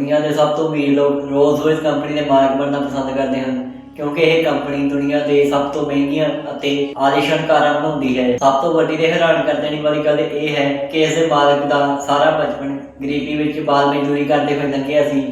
ਦੁਨੀਆ ਦੇ ਸਭ ਤੋਂ ਅਮੀਰ ਲੋਕ ਰੋਲਸ ਰੋਇਸ ਕੰਪਨੀ ਦੇ ਮਾਲਕ ਬਣਨਾ ਪਸੰਦ ਕਰਦੇ ਹਨ, ਕਿਉਂਕਿ ਇਹ ਕੰਪਨੀ ਦੁਨੀਆ ਦੇ ਸਭ ਤੋਂ ਮਹਿੰਗੀਆਂ ਅਤੇ ਆਲੀਸ਼ਾਨ ਕਾਰਾਂ ਬਣਾਉਂਦੀ ਹੈ। ਸਭ ਤੋਂ ਵੱਡੀ ਤੇ ਹੈਰਾਨ ਕਰ ਦੇਣ ਵਾਲੀ ਗੱਲ ਇਹ ਹੈ ਕਿ ਇਸ ਦੇ ਮਾਲਕ ਦਾ ਸਾਰਾ ਬਚਪਨ ਗਰੀਬੀ ਵਿੱਚ ਬਾਲ ਮਜ਼ਦੂਰੀ ਕਰਦੇ ਹੋਏ ਲੰਘਿਆ ਸੀ।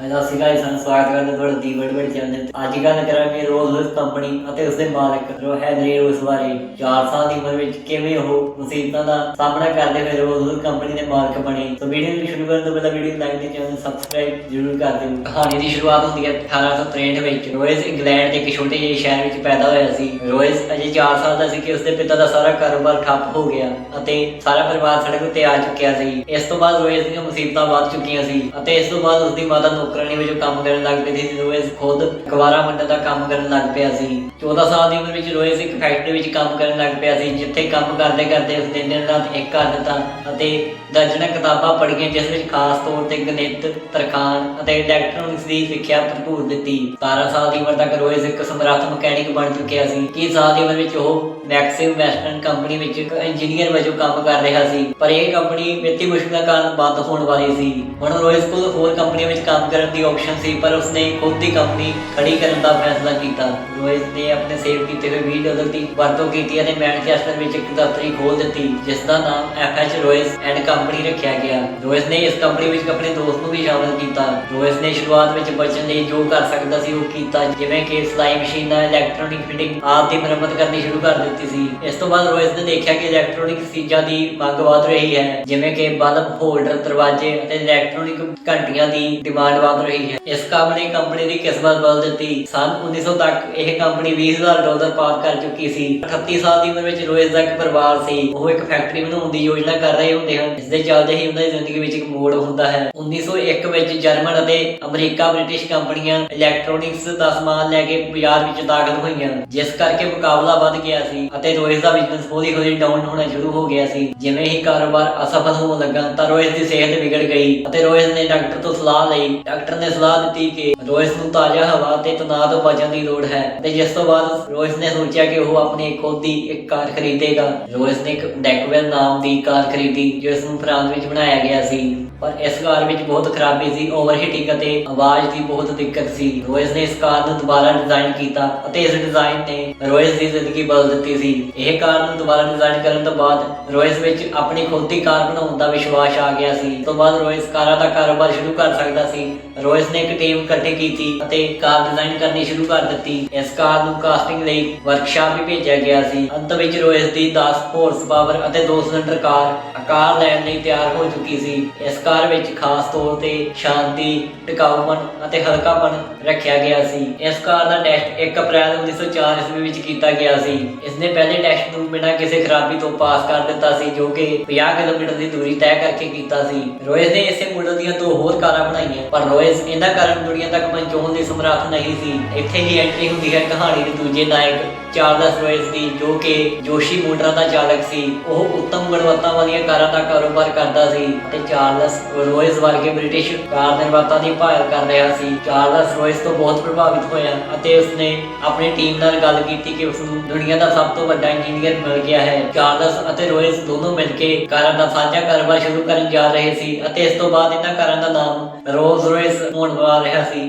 ਅੱਜ ਦਾ ਸੀਗਾ ਸਾਨੂੰ ਸਵਾਗਤ ਕਰਦੇ ਤੁਹਾਡਾ ਦੀ ਵਰਡ ਵਰਡ ਚੈਨਲ ਤੇ। ਅੱਜ ਗੱਲ ਕਰਾਂਗੇ ਰੋਜ਼ ਰੋਜ਼ ਕੰਪਨੀ ਅਤੇ ਉਸ ਦੇ ਮਾਲਕ ਜੋ ਹੈਨਰੀ ਰੋਜ਼ ਬਾਰੇ। 4 ਸਾਲ ਦੀ ਉਮਰ ਵਿੱਚ ਕਿਵੇਂ ਉਹ ਮੁਸੀਬਤਾਂ ਦਾ ਸਾਹਮਣਾ ਕਰਦੇ ਹੋਏ ਰੋਜ਼ ਰੋਜ਼ ਕੰਪਨੀ ਦੇ ਮਾਲਕ ਬਣੇ। ਸੋ ਵੀਡੀਓ ਨੂੰ ਸ਼ੁਰੂ ਕਰਨ ਤੋਂ ਪਹਿਲਾਂ ਵੀਡੀਓ ਨੂੰ ਲਾਈਕ ਤੇ ਚੈਨਲ ਨੂੰ ਸਬਸਕ੍ਰਾਈਬ ਜ਼ਰੂਰ ਕਰ ਦਿਓ। ਕਹਾਣੀ ਦੀ ਸ਼ੁਰੂਆਤ ਹੁੰਦੀ ਹੈ 1863 ਵਿੱਚ। ਰੋਇਸ ਇੰਗਲੈਂਡ ਦੇ ਇੱਕ ਛੋਟੇ ਜਿਹੇ ਸ਼ਹਿਰ ਵਿੱਚ ਪੈਦਾ ਹੋਇਆ ਸੀ। ਰੋਇਸ ਅਜੇ 4 ਸਾਲ ਦਾ ਸੀ ਕਿ ਉਸਦੇ ਪਿਤਾ ਦਾ ਸਾਰਾ ਕਾਰੋਬਾਰ ਠੱਪ ਹੋ ਗਿਆ ਅਤੇ ਸਾਰਾ ਪਰਿਵਾਰ ਸੜਕ ਉੱਤੇ ਆ ਚੁੱਕਿਆ ਸੀ। ਇਸ ਤੋਂ ਬਾਅਦ ਰੋਇਸ ਦੀਆਂ ਮੁਸੀਬਤਾਂ ਵੱਧ ਚੁੱਕੀਆਂ ਸੀ ਅਤੇ ਇਸ ਤੋਂ ਬਾਅਦ ਉਸਦੀ ਮਾਤਾ ਨੌਕਰਾਨੀ ਵਜੋਂ ਕੰਮ ਕਰਨ ਲੱਗ ਪਏ ਸੀ ਰੋਇਸ ਖੁਦ ਕੁਵਾਰਾ ਮੁੰਡਾ ਦਾ ਕੰਮ ਕਰਨ ਲੱਗ ਪਿਆ ਸੀ। 14 ਸਾਲ ਦੀ ਉਮਰ ਵਿੱਚ ਰੋਇਸ ਇੱਕ ਫੈਕਟਰੀ ਵਿੱਚ ਕੰਮ ਕਰਨ ਲੱਗ ਪਿਆ ਸੀ, ਜਿੱਥੇ ਕੰਮ ਕਰਦੇ ਕਰਦੇ ਉਸਨੇ ਦਿਨ ਰਾਤ ਇੱਕ ਕਰ ਦਿੱਤਾ ਅਤੇ ਦਰਜਨਾਂ ਕਿਤਾਬਾਂ ਪੜ੍ਹੀਆਂ, ਜਿਸ ਵਿੱਚ ਖਾਸ ਤੌਰ ਤੇ ਗਣਿਤ, ਤਰਖਾਣ ਅਤੇ ਇਲੈਕਟ੍ਰੋਨਿਕਸ ਦੀ ਸਿੱਖਿਆ ਭਰਪੂਰ ਦਿੱਤੀ। 17 ਸਾਲ ਦੀ ਉਮਰ ਤੱਕ ਰੋਇਸ ਇੱਕ ਸਮਰੱਥ ਮਕੈਨਿਕ ਬਣ ਚੁੱਕਿਆ ਸੀ। 21 ਸਾਲ ਦੀ ਉਮਰ ਵਿੱਚ ਉਹ ਮੈਕਸਿਮ ਵੈਸਟਰਨ ਕੰਪਨੀ ਵਿੱਚ ਇੱਕ ਇੰਜੀਨੀਅਰ ਵਜੋਂ ਕੰਮ ਕਰ ਰਿਹਾ ਸੀ। ਪਰ ਇਹ ਕੰਪਨੀ ਵਿੱਤੀ ਮੁਸ਼ਕਲਾਂ ਕਾਰਨ ਬੰਦ ਹੋਣ ਵਾਲੀ ਸੀ। ਹੁਣ ਰੋਇਸ ਕੋਲ ਹੋਰ ਕੰਪਨੀਆਂ ਵਿੱਚ ਕੰਮ ਕਰਨ ਦੀ ਆਪਸ਼ਨ ਸੀ, ਪਰ ਉਸਨੇ ਖੁਦ ਦੀ ਕੰਪਨੀ ਖੜੀ ਕਰਨ ਦਾ ਫੈਸਲਾ ਕੀਤਾ। ਰੋਇਸ ਨੇ ਆਪਣੇ ਸੇਵ ਕੀਤੇ ਹੋਏ 20 ਡਾਲਰ ਦੀ ਵਰਤੋਂ ਕੀਤੀ ਅਤੇ ਮੈਨਚੈਸਟਰ ਵਿੱਚ ਇੱਕ ਦਫ਼ਤਰੀ ਖੋਲ ਦਿੱਤੀ, ਜਿਸ ਦਾ ਨਾਮ ਐਫਐਚ ਰੋਇਸ ਐਂਡ ਕੰਪਨੀ ਰੱਖਿਆ ਗਿਆ। ਰੋਇਸ ਨੇ ਇਸ ਕੰਪਨੀ ਵਿੱਚ ਆਪਣੇ ਦੋਸਤ ਨੂੰ ਵੀ ਸ਼ਾਮਲ ਕੀਤਾ। ਰੋਇਸ ਨੇ ਸ਼ੁਰੂਆਤ ਵਿੱਚ ਬਚਣ ਲਈ ਜੋ ਕਰ ਸਕਦਾ ਸੀ ਉਹ ਕੀਤਾ, ਜਿਵੇਂ ਕਿ ਸਿਲਾਈ ਮਸ਼ੀਨਾਂ ਇਲੈਕਟ੍ਰੋਨਿਕ ਫਿਟਿੰਗ ਆਦਿ ਦੀ ਮੁਰੰਮਤ ਕਰਨੀ ਸ਼ੁਰੂ ਕਰ ਦਿੱਤੀ ਸੀ। ਇਸ ਤੋਂ ਬਾਅਦ ਰੋਇਸ ਨੇ ਦੇਖਿਆ ਕਿ ਇਲੈਕਟ੍ਰੋਨਿਕ ਚੀਜ਼ਾਂ ਦੀ ਮੰਗ ਵਧ ਰਹੀ ਹੈ, ਜਿਵੇਂ ਕਿ ਬਲਬ ਹੋਲਡਰ ਦਰਵਾਜ਼ੇ ਅਤੇ ਇਲੈਕਟ੍ਰੋਨਿਕ ਘੰਟੀਆਂ ਦੀ ਡਿਮਾਂਡ ਵਧ ਰਹੀ ਹੈ। ਇਸ ਕੰਮ ਨੇ ਕੰਪਨੀ ਦੀ ਕਿਸਮਤ ਬਦਲ ਦਿੱਤੀ। ਸੰਨ 1900 ਤੱਕ ਇਹ ਕੰਪਨੀ 20000 ਡਾਲਰ ਪਾਰ ਕਰ ਚੁੱਕੀ ਸੀ। 38 ਸਾਲ ਦੀ ਉਮਰ ਵਿੱਚ ਰੋਇਸ ਦਾ ਇੱਕ ਪਰਿਵਾਰ ਸੀ। ਉਹ ਇੱਕ ਫੈਕਟਰੀ ਬਣਾਉਣ ਦੀ ਯੋਜਨਾ ਕਰ ਰਹੇ ਹੁੰਦੇ ਹਨ ਇਸ ਦੇ ਚੱਲਦੇ ਹੀ ਉਹਨਾਂ ਦੀ ਜ਼ਿੰਦਗੀ ਵਿੱਚ ਇੱਕ ਮੋੜ ਹੁੰਦਾ ਹੈ। 1901 ਵਿੱਚ ਜਰਮਨ ਅਤੇ ਅਮਰੀਕਾ ਬ੍ਰਿਟਿਸ਼ ਕੰਪਨੀਆਂ ਇਲੈਕਟ੍ਰੋਨਿਕਸ ਦਾ ਸਮਾਨ ਲੈ ਕੇ ਬਾਜ਼ਾਰ ਵਿੱਚ ਦਾਖਲ ਹੋਈਆਂ, ਜਿਸ ਕਰਕੇ ਮੁਕਾਬਲਾ ਵੱਧ ਗਿਆ ਸੀ ਅਤੇ ਰੋਇਸ ਦਾ ਬਿਜ਼ਨਸ ਹੌਲੀ ਹੌਲੀ ਡਾਊਨ ਹੋਣਾ ਸ਼ੁਰੂ ਹੋ ਗਿਆ ਸੀ। ਜਿਵੇਂ ਹੀ ਕਾਰੋਬਾਰ ਅਸਫਲ ਹੋਣ ਲੱਗਾ ਤਾਂ ਰੋਇਸ ਦੀ ਸਿਹਤ ਵਿਗੜ ਗਈ ਅਤੇ ਰੋਇਸ ਨੇ ਡਾਕਟਰ ਤੋਂ ਸਲਾਹ ਲਈ ਡਾਕਟਰ ਨੇ ਸਲਾਹ ਦਿੱਤੀ ਕਿ ਰੋਇਸ ਨੂੰ ਤਾਜ਼ਾ ਹਵਾ ਤੇ ਤਣਾਅ ਤੋਂ ਬਚਣ ਦੀ ਲੋੜ ਹੈ ਤੇ ਜਿਸ ਤੋਂ ਬਾਅਦ ਰੋਇਸ ਨੇ ਸੋਚਿਆ ਕਿ ਉਹ ਆਪਣੀ ਖੁਦ ਦੀ ਇੱਕ ਕਾਰ ਖਰੀਦੇਗਾ। ਰੋਇਸ ਨੇ ਇੱਕ ਡੈਕਵੈਲ ਨਾਮ ਦੀ ਕਾਰ ਖਰੀਦੀ, ਜਿਸ ਨੂੰ ਫਰਾਂਸ ਵਿੱਚ ਬਣਾਇਆ ਗਿਆ ਸੀ। ਪਰ ਇਸ ਕਾਰ ਵਿੱਚ ਬਹੁਤ ਖਰਾਬੀ ਸੀ, ਓਵਰਹੀਟਿੰਗ ਅਤੇ ਆਵਾਜ਼ ਦੀ ਬਹੁਤ ਦਿੱਕਤ ਸੀ। ਰੋਇਸ ਨੇ ਇਸ ਕਾਰ ਨੂੰ ਦੁਬਾਰਾ ਡਿਜ਼ਾਈਨ ਕੀਤਾ ਅਤੇ ਇਸ ਡਿਜ਼ਾਈਨ ਨੇ ਰੋਇਸ ਦੀ ਜ਼ਿੰਦਗੀ ਬਦਲ ਦਿੱਤੀ ਸੀ। ਇਹ ਕਾਰ ਨੂੰ ਦੁਬਾਰਾ ਡਿਜ਼ਾਈਨ ਕਰਨ ਤੋਂ ਬਾਅਦ ਰੋਇਸ ਵਿੱਚ ਆਪਣੀ ਖੁਦ ਦੀ ਕਾਰ ਬਣਾਉਣ ਦਾ ਵਿਸ਼ਵਾਸ ਆ ਗਿਆ ਸੀ। ਉਸ ਤੋਂ ਬਾਅਦ ਰੋਇਸ ਕਾਰਾਂ ਦਾ ਕਾਰੋਬਾਰ ਸ਼ੁਰੂ ਕਰ ਸਕਦਾ ਸੀ। ਰੋਇਸ ਨੇ ਇੱਕ ਟੀਮ ਇਕੱਠੀ ਕੀਤੀ ਅਤੇ ਕਾਰ ਡਿਜ਼ਾਈਨ ਕਰਨੀ ਸ਼ੁਰੂ ਕਰ ਦਿੱਤੀ। ਇਸ ਕਾਰ ਨੂੰ ਕਾਸਟਿੰਗ ਲਈ ਵਰਕਸ਼ਾਪ ਵੀ ਭੇਜਿਆ ਗਿਆ ਸੀ। ਅੰਤ ਵਿੱਚ ਰੋਇਸ ਦੀ 10 ਹਾਰਸ ਪਾਵਰ ਅਤੇ 2 ਸਿਲੰਡਰ ਕਾਰ ਕਾਰ ਲੈਣ ਲਈ ਤਿਆਰ ਹੋ ਚੁੱਕੀ ਸੀ। ਇਸ ਕਾਰ ਵਿੱਚ ਖਾਸ ਤੌਰ ਤੇ ਸ਼ਾਂਤੀ, ਟਿਕਾਊਪਨ ਅਤੇ ਹਲਕਾਪਨ ਰੱਖਿਆ ਗਿਆ ਸੀ। ਇਸ ਕਾਰ ਦਾ ਟੈਸਟ 1 ਅਪ੍ਰੈਲ 1904 ਈਸਵੀ ਵਿੱਚ ਕੀਤਾ ਗਿਆ ਸੀ। ਇਸ ਨੇ ਪਹਿਲੇ ਟੈਸਟ ਨੂੰ ਬਿਨਾਂ ਕਿਸੇ ਖਰਾਬੀ ਤੋਂ ਪਾਸ ਕਰ ਦਿੱਤਾ ਸੀ, ਜੋ ਕਿ 50 ਕਿਲੋਮੀਟਰ ਦੀ ਦੂਰੀ ਤੈਅ ਕਰਕੇ ਕੀਤਾ ਸੀ। ਰੋਇਸ ਨੇ ਇਸੇ ਮਾਡਲ ਦੀਆਂ ਦੋ ਹੋਰ ਕਾਰਾਂ ਬਣਾਈਆਂ, ਪਰ ਰੋਇਸ ਇਹਨਾਂ ਕਾਰਨ ਦੁਨੀਆ ਤੱਕ ਪਹੁੰਚਾਉਣ ਦੀ ਸਮਰੱਥ ਨਹੀਂ ਸੀ। ਇੱਥੇ ਹੀ ਐਂਟਰੀ ਹੁੰਦੀ ਹੈ ਕਹਾਣੀ ਦੇ ਦੂਜੇ ਨਾਇਕ ਚਾਰਲਸ ਰੋਇਸ ਦੀ, ਜੋ ਕਿ ਜੋਸ਼ੀ ਮੋਟਰਾਂ ਦਾ ਚਾਲਕ ਸੀ, ਉਹ ਉੱਤਮ ਗੁਣਵੱਤਾ ਵਾਲੀਆਂ ਕਾਰਾਂ ਦਾ ਕਾਰੋਬਾਰ ਕਰਦਾ ਸੀ ਅਤੇ ਚਾਰਲਸ ਰੋਇਸ ਵਰਗੇ ਬ੍ਰਿਟਿਸ਼ ਕਾਰ ਨਿਰਮਾਤਾ ਦੀ ਭਾਲ ਕਰ ਰਿਹਾ ਸੀ। ਚਾਰਲਸ ਰੋਇਸ ਤੋਂ ਬਹੁਤ ਪ੍ਰਭਾਵਿਤ ਹੋਇਆ ਅਤੇ ਉਸਨੇ ਆਪਣੀ ਟੀਮ ਨਾਲ ਗੱਲ ਕੀਤੀ ਕਿ ਉਸ ਨੂੰ ਦੁਨੀਆ ਦਾ ਸਭ ਤੋਂ ਵੱਡਾ ਇੰਜੀਨੀਅਰ ਮਿਲ ਗਿਆ ਹੈ। ਚਾਰਲਸ ਅਤੇ ਰੋਇਸ ਦੋਨੋਂ ਮਿਲ ਕੇ ਕਾਰਾਂ ਦਾ ਸਾਂਝਾ ਕਾਰੋਬਾਰ ਸ਼ੁਰੂ ਕਰਨ ਜਾ ਰਹੇ ਸੀ ਅਤੇ ਇਸ ਤੋਂ ਬਾਅਦ ਇਹਨਾਂ ਕਾਰਾਂ ਦਾ ਨਾਮ ਰੋਲਸ ਰੋਇਸ ਹੋਣ ਵਾਲਾ ਰਿਹਾ ਸੀ।